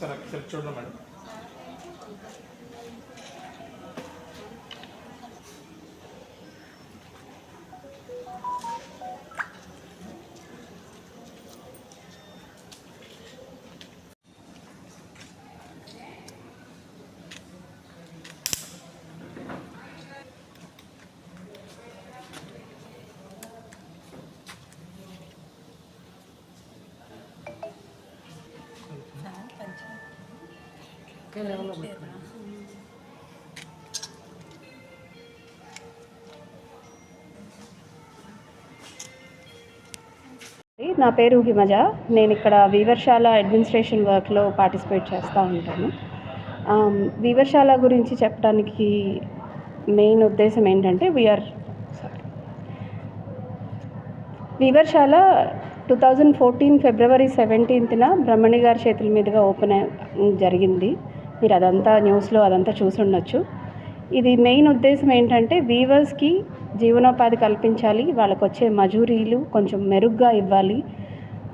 సరే సరే చూడండి మేడం. నా పేరు హిమజ. నేను ఇక్కడ వీవర్శాల అడ్మినిస్ట్రేషన్ వర్క్లో పార్టిసిపేట్ చేస్తూ ఉంటాను. వీవర్శాల గురించి చెప్పడానికి మెయిన్ ఉద్దేశం ఏంటంటే వీఆర్ వీవర్శాల టూ థౌజండ్ ఫోర్టీన్ ఫిబ్రవరి సెవెంటీన్త్న బ్రహ్మణి గారి చేతుల మీదుగా ఓపెన్ జరిగింది. మీరు అదంతా న్యూస్లో అదంతా చూసి ఉండొచ్చు ఇది మెయిన్ ఉద్దేశం ఏంటంటే వీవర్స్కి జీవనోపాధి కల్పించాలి వాళ్ళకు వచ్చే మజూరీలు కొంచెం మెరుగ్గా ఇవ్వాలి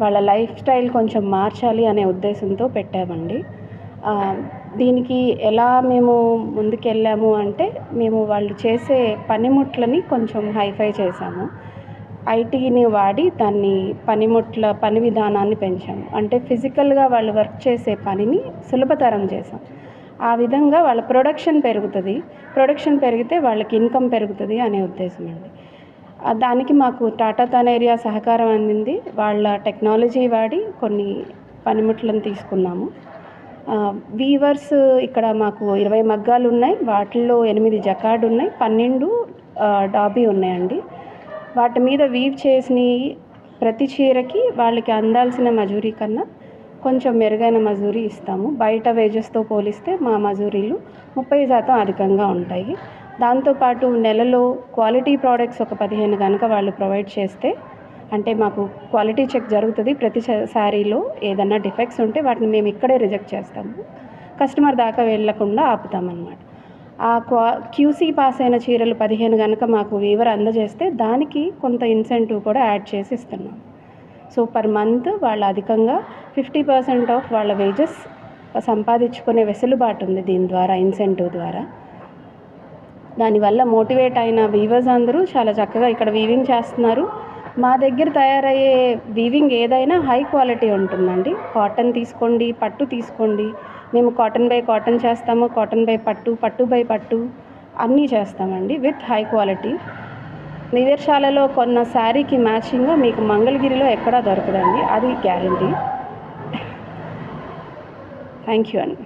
వాళ్ళ లైఫ్ స్టైల్ కొంచెం మార్చాలి అనే ఉద్దేశంతో పెట్టామండి. దీనికి ఎలా మేము ముందుకెళ్ళాము అంటే మేము వాళ్ళు చేసే పనిముట్లని కొంచెం హైఫై చేసాము ఐటీని వాడి దాన్ని పనిముట్ల పని విధానాన్ని పెంచాము. అంటే ఫిజికల్గా వాళ్ళు వర్క్ చేసే పనిని సులభతరం చేసాం ఆ విధంగా వాళ్ళ ప్రొడక్షన్ పెరుగుతుంది. ప్రొడక్షన్ పెరిగితే వాళ్ళకి ఇన్కమ్ పెరుగుతుంది అనే ఉద్దేశం అండి. దానికి మాకు టాటా తనేరియా సహకారం అందింది. వాళ్ళ టెక్నాలజీ వాడి కొన్ని పనిముట్లను తీసుకున్నాము. వీవర్స్ ఇక్కడ మాకు ఇరవై మగ్గాలు ఉన్నాయి వాటిల్లో ఎనిమిది జకాడ్ ఉన్నాయి. పన్నెండు డాబీ ఉన్నాయండి. వాటి మీద వీవ్ చేసిన ప్రతి చీరకి వాళ్ళకి అందాల్సిన మజూరీ కన్నా కొంచెం మెరుగైన మజూరీ ఇస్తాము. బయట వేజెస్తో పోలిస్తే మా మజూరీలు ముప్పై శాతం అధికంగా ఉంటాయి. దాంతోపాటు నెలలో క్వాలిటీ ప్రోడక్ట్స్ ఒక పదిహేను కనుక వాళ్ళు ప్రొవైడ్ చేస్తే అంటే మాకు క్వాలిటీ చెక్ జరుగుతుంది. ప్రతి శారీలో ఏదన్నా డిఫెక్ట్స్ ఉంటే వాటిని మేము ఇక్కడే రిజెక్ట్ చేస్తాము. కస్టమర్ దాకా వెళ్ళకుండా ఆపుతామన్నమాట. ఆ క్వా క్యూసీ పాస్ అయిన చీరలు పదిహేను కనుక మాకు వీవర్ అందజేస్తే దానికి కొంత ఇన్సెంటివ్ కూడా యాడ్ చేసి ఇస్తున్నాం. సో పర్ మంత్ వాళ్ళు అధికంగా ఫిఫ్టీ పర్సెంట్ ఆఫ్ వాళ్ళ వేజెస్ సంపాదించుకునే వెసులుబాటు ఉంది దీని ద్వారా ఇన్సెంటివ్ ద్వారా. దానివల్ల మోటివేట్ అయిన వీవర్స్ అందరూ చాలా చక్కగా ఇక్కడ వీవింగ్ చేస్తున్నారు. మా దగ్గర తయారయ్యే వీవింగ్ ఏదైనా హై క్వాలిటీ ఉంటుందండి. కాటన్ తీసుకోండి పట్టు తీసుకోండి మేము కాటన్ బై కాటన్ చేస్తాము కాటన్ బై పట్టు పట్టు బై పట్టు అన్నీ చేస్తామండి విత్ హై క్వాలిటీ నివేర్శాలలో కొన్న శారీకి మ్యాచింగ్ మీకు మంగళగిరిలో ఎక్కడా దొరకదండి అది గ్యారంటీ థ్యాంక్ యూ అండి.